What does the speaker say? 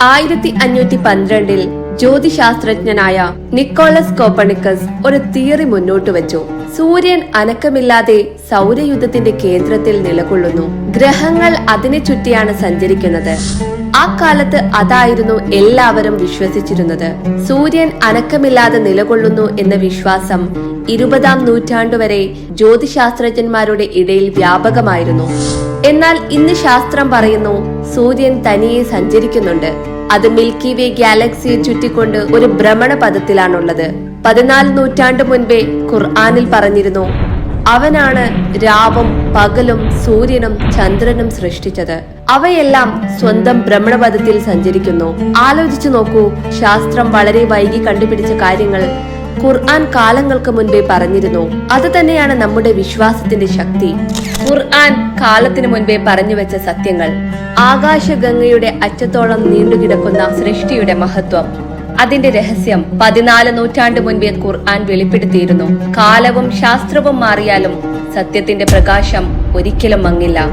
ആയിരത്തി അഞ്ഞൂറ്റി പന്ത്രണ്ടിൽ ജ്യോതിശാസ്ത്രജ്ഞനായ നിക്കോളസ് കോപ്പണിക്കസ് ഒരു തിയറി മുന്നോട്ട് വെച്ചു. സൂര്യൻ അനക്കമില്ലാതെ സൗരയുദ്ധത്തിന്റെ കേന്ദ്രത്തിൽ നിലകൊള്ളുന്നു. ഗ്രഹങ്ങൾ അതിനെ ചുറ്റിയാണ് സഞ്ചരിക്കുന്നത്. ആ കാലത്ത് അതായിരുന്നു എല്ലാവരും വിശ്വസിച്ചിരുന്നത്. സൂര്യൻ അനക്കമില്ലാതെ നിലകൊള്ളുന്നു എന്ന വിശ്വാസം ഇരുപതാം നൂറ്റാണ്ടുവരെ ജ്യോതിശാസ്ത്രജ്ഞന്മാരുടെ ഇടയിൽ വ്യാപകമായിരുന്നു. എന്നാൽ ഇന്ന് ശാസ്ത്രം പറയുന്നു സൂര്യൻ തനിയെ സഞ്ചരിക്കുന്നുണ്ട്. അത് മിൽക്കി വേ ഗാലക്സിയെ ചുറ്റിക്കൊണ്ട് ഒരു ഭ്രമണ പദത്തിലാണുള്ളത്. പതിനാല് നൂറ്റാണ്ട് മുൻപേ ഖുർആാനിൽ പറഞ്ഞിരുന്നു അവനാണ് രാവും പകലും സൂര്യനും ചന്ദ്രനും സൃഷ്ടിച്ചത്. അവയെല്ലാം സ്വന്തം ഭ്രമണപഥത്തിൽ സഞ്ചരിക്കുന്നു. ആലോചിച്ചു നോക്കൂ ശാസ്ത്രം വളരെ വൈകി കണ്ടുപിടിച്ച കാര്യങ്ങൾ ഖുർആൻ കാലങ്ങൾക്ക് മുൻപേ പറഞ്ഞിരുന്നു. അത് തന്നെയാണ് നമ്മുടെ വിശ്വാസത്തിന്റെ ശക്തി. ഖുർആൻ കാലത്തിനു മുൻപേ പറഞ്ഞു വെച്ച സത്യങ്ങൾ. ആകാശഗംഗയുടെ അറ്റത്തോളം നീണ്ടുകിടക്കുന്ന സൃഷ്ടിയുടെ മഹത്വം. അതിന്റെ രഹസ്യം പതിനാല് നൂറ്റാണ്ട് മുൻപേ ഖുർആൻ വെളിപ്പെടുത്തിയിരുന്നു. കാലവും ശാസ്ത്രവും മാറിയാലും സത്യത്തിന്റെ പ്രകാശം ഒരിക്കലും മങ്ങില്ല.